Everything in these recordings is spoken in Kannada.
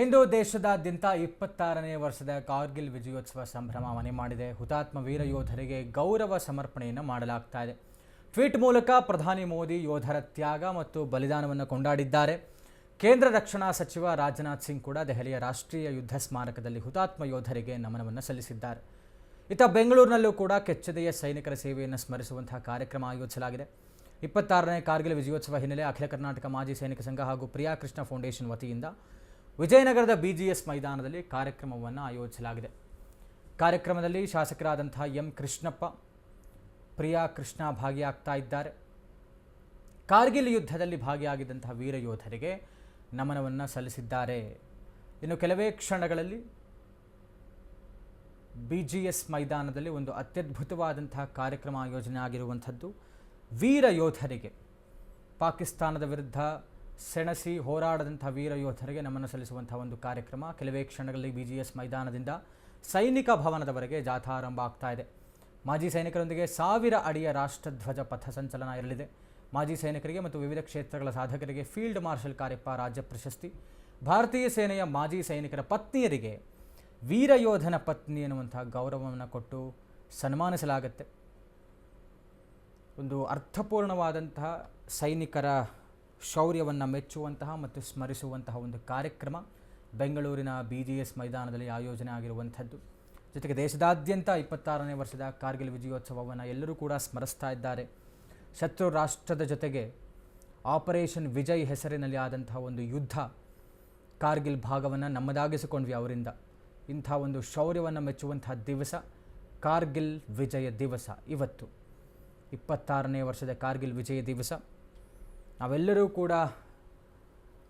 ಇಂದು ದೇಶದಾದ್ಯಂತ ಇಪ್ಪತ್ತಾರನೇ ವರ್ಷದ ಕಾರ್ಗಿಲ್ ವಿಜಯೋತ್ಸವ ಸಂಭ್ರಮ ಮನೆ ಮಾಡಿದೆ. ಹುತಾತ್ಮ ವೀರ ಯೋಧರಿಗೆ ಗೌರವ ಸಮರ್ಪಣೆಯನ್ನು ಮಾಡಲಾಗ್ತಾ ಇದೆ. ಟ್ವೀಟ್ ಮೂಲಕ ಪ್ರಧಾನಿ ಮೋದಿ ಯೋಧರ ತ್ಯಾಗ ಮತ್ತು ಬಲಿದಾನವನ್ನು ಕೊಂಡಾಡಿದ್ದಾರೆ. ಕೇಂದ್ರ ರಕ್ಷಣಾ ಸಚಿವ ರಾಜನಾಥ್ ಸಿಂಗ್ ಕೂಡ ದೆಹಲಿಯ ರಾಷ್ಟ್ರೀಯ ಯುದ್ಧ ಸ್ಮಾರಕದಲ್ಲಿ ಹುತಾತ್ಮ ಯೋಧರಿಗೆ ನಮನವನ್ನು ಸಲ್ಲಿಸಿದ್ದಾರೆ. ಇತ್ತ ಬೆಂಗಳೂರಿನಲ್ಲೂ ಕೂಡ ಕೆಚ್ಚದೆಯ ಸೈನಿಕರ ಸೇವೆಯನ್ನು ಸ್ಮರಿಸುವಂತಹ ಕಾರ್ಯಕ್ರಮ ಆಯೋಜಿಸಲಾಗಿದೆ. ಇಪ್ಪತ್ತಾರನೇ ಕಾರ್ಗಿಲ್ ವಿಜಯೋತ್ಸವ ಹಿನ್ನೆಲೆ ಅಖಿಲ ಕರ್ನಾಟಕ ಮಾಜಿ ಸೈನಿಕ ಸಂಘ ಹಾಗೂ ಪ್ರಿಯಾ ಕೃಷ್ಣ ಫೌಂಡೇಶನ್ ವತಿಯಿಂದ ವಿಜಯನಗರದ ಬಿಜಿಎಸ್ ಮೈದಾನದಲ್ಲಿ ಕಾರ್ಯಕ್ರಮವನ್ನು ಆಯೋಜಿಸಲಾಗಿದೆ. ಕಾರ್ಯಕ್ರಮದಲ್ಲಿ ಶಾಸಕರಾದಂಥ ಎಂ ಕೃಷ್ಣಪ್ಪ, ಪ್ರಿಯಾ ಕೃಷ್ಣ ಭಾಗಿಯಾಗ್ತಾ ಇದ್ದಾರೆ. ಕಾರ್ಗಿಲ್ ಯುದ್ಧದಲ್ಲಿ ಭಾಗಿಯಾಗಿದ್ದಂಥ ವೀರ ಯೋಧರಿಗೆ ನಮನವನ್ನು ಸಲ್ಲಿಸಿದ್ದಾರೆ. ಇನ್ನು ಕೆಲವೇ ಕ್ಷಣಗಳಲ್ಲಿ ಬಿ ಜಿ ಎಸ್ ಮೈದಾನದಲ್ಲಿ ಒಂದು ಅತ್ಯದ್ಭುತವಾದಂತಹ ಕಾರ್ಯಕ್ರಮ ಆಯೋಜನೆ ಆಗಿರುವಂಥದ್ದು ವೀರ ಯೋಧರಿಗೆ ಪಾಕಿಸ್ತಾನದ ವಿರುದ್ಧ ಸೆಣಸಿ ಹೋರಾಡದಂಥ ವೀರ ಯೋಧರಿಗೆ ನಮನ ಸಲ್ಲಿಸುವಂಥ ಒಂದು ಕಾರ್ಯಕ್ರಮ. ಕೆಲವೇ ಕ್ಷಣಗಳಲ್ಲಿ ಬಿ ಜಿ ಎಸ್ ಮೈದಾನದಿಂದ ಸೈನಿಕ ಭವನದವರೆಗೆ ಜಾಥಾರಂಭ ಆಗ್ತಾ ಇದೆ. ಮಾಜಿ ಸೈನಿಕರೊಂದಿಗೆ ಸಾವಿರ ಅಡಿಯ ರಾಷ್ಟ್ರಧ್ವಜ ಪಥ ಸಂಚಲನ ಇರಲಿದೆ. ಮಾಜಿ ಸೈನಿಕರಿಗೆ ಮತ್ತು ವಿವಿಧ ಕ್ಷೇತ್ರಗಳ ಸಾಧಕರಿಗೆ ಫೀಲ್ಡ್ ಮಾರ್ಷಲ್ ಕಾರ್ಯಪ್ಪ ರಾಜ್ಯ ಪ್ರಶಸ್ತಿ. ಭಾರತೀಯ ಸೇನೆಯ ಮಾಜಿ ಸೈನಿಕರ ಪತ್ನಿಯರಿಗೆ ವೀರ ಯೋಧನ ಪತ್ನಿ ಎನ್ನುವಂಥ ಗೌರವವನ್ನು ಕೊಟ್ಟು ಸನ್ಮಾನಿಸಲಾಗುತ್ತೆ. ಒಂದು ಅರ್ಥಪೂರ್ಣವಾದಂತಹ ಸೈನಿಕರ ಶೌರ್ಯವನ್ನು ಮೆಚ್ಚುವಂತಹ ಮತ್ತು ಸ್ಮರಿಸುವಂತಹ ಒಂದು ಕಾರ್ಯಕ್ರಮ ಬೆಂಗಳೂರಿನ ಬಿ ಜಿ ಎಸ್ ಮೈದಾನದಲ್ಲಿ ಆಯೋಜನೆ ಆಗಿರುವಂಥದ್ದು. ಜೊತೆಗೆ ದೇಶದಾದ್ಯಂತ ಇಪ್ಪತ್ತಾರನೇ ವರ್ಷದ ಕಾರ್ಗಿಲ್ ವಿಜಯೋತ್ಸವವನ್ನು ಎಲ್ಲರೂ ಕೂಡ ಸ್ಮರಿಸ್ತಾ ಇದ್ದಾರೆ. ಶತ್ರು ರಾಷ್ಟ್ರದ ಜೊತೆಗೆ ಆಪರೇಷನ್ ವಿಜಯ್ ಹೆಸರಿನಲ್ಲಿ ಆದಂತಹ ಒಂದು ಯುದ್ಧ ಕಾರ್ಗಿಲ್ ಭಾಗವನ್ನು ನಮ್ಮದಾಗಿಸಿಕೊಂಡ್ವಿ ಅವರಿಂದ. ಇಂಥ ಒಂದು ಶೌರ್ಯವನ್ನು ಮೆಚ್ಚುವಂತಹ ದಿವಸ ಕಾರ್ಗಿಲ್ ವಿಜಯ ದಿವಸ ಇವತ್ತು. ಇಪ್ಪತ್ತಾರನೇ ವರ್ಷದ ಕಾರ್ಗಿಲ್ ವಿಜಯ ದಿವಸ. ನಾವೆಲ್ಲರೂ ಕೂಡ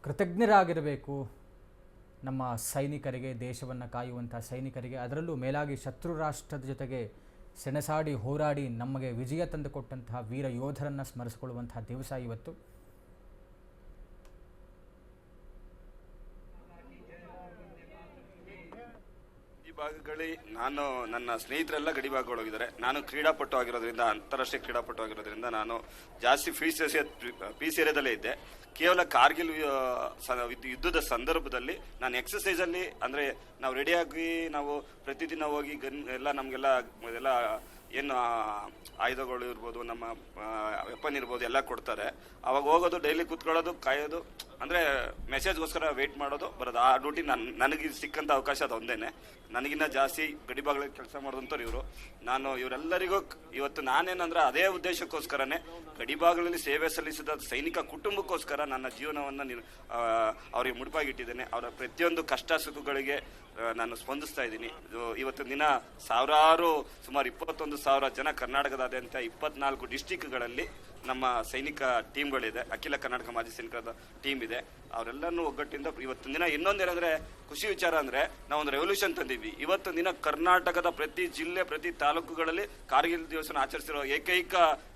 ಕೃತಜ್ಞರಾಗಿರಬೇಕು. ನಮ್ಮ ಸೈನಿಕರಿಗೆ, ದೇಶವನ್ನು ಕಾಯುವಂಥ ಸೈನಿಕರಿಗೆ, ಅದರಲ್ಲೂ ಮೇಲಾಗಿ ಶತ್ರು ರಾಷ್ಟ್ರದ ಜೊತೆಗೆ ಸೆಣಸಾಡಿ ಹೋರಾಡಿ ನಮಗೆ ವಿಜಯ ತಂದುಕೊಟ್ಟಂತಹ ವೀರ ಯೋಧರನ್ನು ಸ್ಮರಿಸಿಕೊಳ್ಳುವಂತಹ ದಿವಸ ಇವತ್ತು. ಭಾಗಗಳಲ್ಲಿ ನಾನು ನನ್ನ ಸ್ನೇಹಿತರೆಲ್ಲ ಗಡಿ ಭಾಗಗಳು ಹೋಗಿದ್ದಾರೆ ನಾನು ಕ್ರೀಡಾಪಟು ಆಗಿರೋದ್ರಿಂದ, ಅಂತಾರಾಷ್ಟ್ರೀಯ ಕ್ರೀಡಾಪಟು ಆಗಿರೋದ್ರಿಂದ ನಾನು ಜಾಸ್ತಿ ಫೀಸ್ ಪೀಸ್ ಏರಿಯಾದಲ್ಲೇ ಇದ್ದೆ. ಕೇವಲ ಕಾರ್ಗಿಲ್ ಯುದ್ಧದ ಸಂದರ್ಭದಲ್ಲಿ ನಾನು ಎಕ್ಸಸೈಸ್ ಅಲ್ಲಿ, ಅಂದ್ರೆ ನಾವು ರೆಡಿಯಾಗಿ ನಾವು ಪ್ರತಿದಿನ ಹೋಗಿ ಗನ್, ಎಲ್ಲ ನಮಗೆಲ್ಲ, ಎಲ್ಲ ಏನು ಆಯುಧಗಳು ಇರ್ಬೋದು, ನಮ್ಮ ವೆಪನ್ ಇರ್ಬೋದು, ಎಲ್ಲ ಕೊಡ್ತಾರೆ. ಅವಾಗ ಹೋಗೋದು ಡೈಲಿ ಕೂತ್ಕೊಳ್ಳೋದು, ಕಾಯೋದು, ಅಂದರೆ ಮೆಸೇಜ್ಗೋಸ್ಕರ ವೇಟ್ ಮಾಡೋದು ಬರೋದು. ಆ ಡ್ಯೂಟಿ ನನ್ನ ನನಗೆ ಸಿಕ್ಕಂಥ ಅವಕಾಶ ಅದು ಒಂದೇನೆ. ನನಗಿನ್ನ ಜಾಸ್ತಿ ಗಡಿಭಾಗಗಳಲ್ಲಿ ಕೆಲಸ ಮಾಡೋದಂತವ್ರು ಇವರು. ನಾನು ಇವರೆಲ್ಲರಿಗೂ ಇವತ್ತು ನಾನೇನಂದ್ರೆ ಅದೇ ಉದ್ದೇಶಕ್ಕೋಸ್ಕರನೇ ಗಡಿಭಾಗಗಳಲ್ಲಿ ಸೇವೆ ಸಲ್ಲಿಸಿದ ಸೈನಿಕ ಕುಟುಂಬಕ್ಕೋಸ್ಕರ ನನ್ನ ಜೀವನವನ್ನು ಅವರಿಗೆ ಮುಡುಪಾಗಿಟ್ಟಿದ್ದೇನೆ. ಅವರ ಪ್ರತಿಯೊಂದು ಕಷ್ಟ ಸುಖಗಳಿಗೆ ನಾನು ಸ್ಪಂದಿಸ್ತಾ ಇದ್ದೀನಿ. ಇದು ಇವತ್ತಿನ ದಿನ ಸಾವಿರಾರು ಸುಮಾರು ಇಪ್ಪತ್ತೊಂದು ಸಾವಿರ ಜನ ಕರ್ನಾಟಕದಾದ್ಯಂತ ಇಪ್ಪತ್ನಾಲ್ಕು ಡಿಸ್ಟಿಕ್ಗಳಲ್ಲಿ ನಮ್ಮ ಸೈನಿಕ ಟೀಮ್ಗಳಿದೆ. ಅಖಿಲ ಕರ್ನಾಟಕ ಮಾಜಿ ಸೈನಿಕರ ಟೀಮ್ ಇದೆ. ಅವರೆಲ್ಲರನ್ನು ಒಗ್ಗಟ್ಟಿಂದ ಇವತ್ತಿನ ದಿನ ಇನ್ನೊಂದೇನಂದ್ರೆ ಖುಷಿ ವಿಚಾರ ಅಂದ್ರೆ ಒಂದು ರೆವಲ್ಯೂಷನ್ ತಂದಿದ್ವಿ. ಇವತ್ತು ದಿನ ಕರ್ನಾಟಕದ ಪ್ರತಿ ಜಿಲ್ಲೆ, ಪ್ರತಿ ತಾಲೂಕುಗಳಲ್ಲಿ ಕಾರ್ಗಿಲ್ ದಿವಸನ ಆಚರಿಸಿರೋ ಏಕೈಕ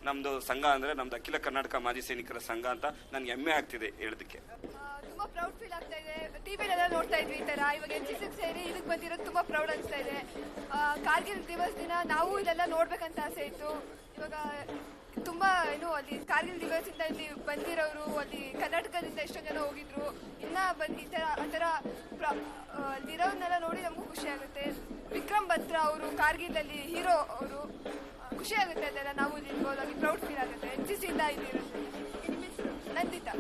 ನಮ್ದು ಸಂಘ ಅಂದ್ರೆ ನಮ್ದು ಅಖಿಲ ಕರ್ನಾಟಕ ಮಾಜಿ ಸೈನಿಕರ ಸಂಘ ಅಂತ ನನ್ಗೆ ಹೆಮ್ಮೆ ಆಗ್ತಿದೆ ಹೇಳೋದಕ್ಕೆ. ತುಂಬಾ ಪ್ರೌಡ್ ಫೀಲ್ ಆಗ್ತಾ ಇದೆ. ನೋಡ್ತಾ ಇದ್ವಿ ಈ ತರ ಇವಾಗ ಎನ್ ಸೇರಿ ಇದಕ್ಕೆ ಬಂದಿರೋದು ತುಂಬಾ ಪ್ರೌಡ್ ಅನಿಸ್ತಾ ಇದೆ. ಕಾರ್ಗಿಲ್ ದಿವಸ ದಿನ ನಾವು ಇದೆಲ್ಲ ನೋಡ್ಬೇಕಂತ ಆಸೆ ಇತ್ತು. ಇವಾಗ ತುಂಬಾ ಏನು ಅಲ್ಲಿ ಕಾರ್ಗಿಲ್ ದಿವಸದಿಂದ ಇಲ್ಲಿ ಬಂದಿರೋರು ಅಲ್ಲಿ ಕರ್ನಾಟಕದಿಂದ ಎಷ್ಟೋ ಜನ ಹೋಗಿದ್ರು. ಇನ್ನ ಬಂದು ಈ ಥರ ಆ, ಅಲ್ಲಿರೋರ್ನೆಲ್ಲ ನೋಡಿ ನಮಗೂ ಖುಷಿ ಆಗುತ್ತೆ. ವಿಕ್ರಮ್ ಬತ್ರಾ ಅವರು ಕಾರ್ಗಿಲಲ್ಲಿ ಹೀರೋ ಅವರು ಖುಷಿ ಆಗುತ್ತೆ ಅದೆಲ್ಲ ನಾವು ಇಲ್ಲಿ ಇರ್ಬೋದು ಪ್ರೌಡ್ ಫೀಲ್ ಆಗುತ್ತೆ. ಎನ್ ಸಿ ಸಿಯಿಂದ ಇಲ್ಲಿ ನಂದಿತಾ.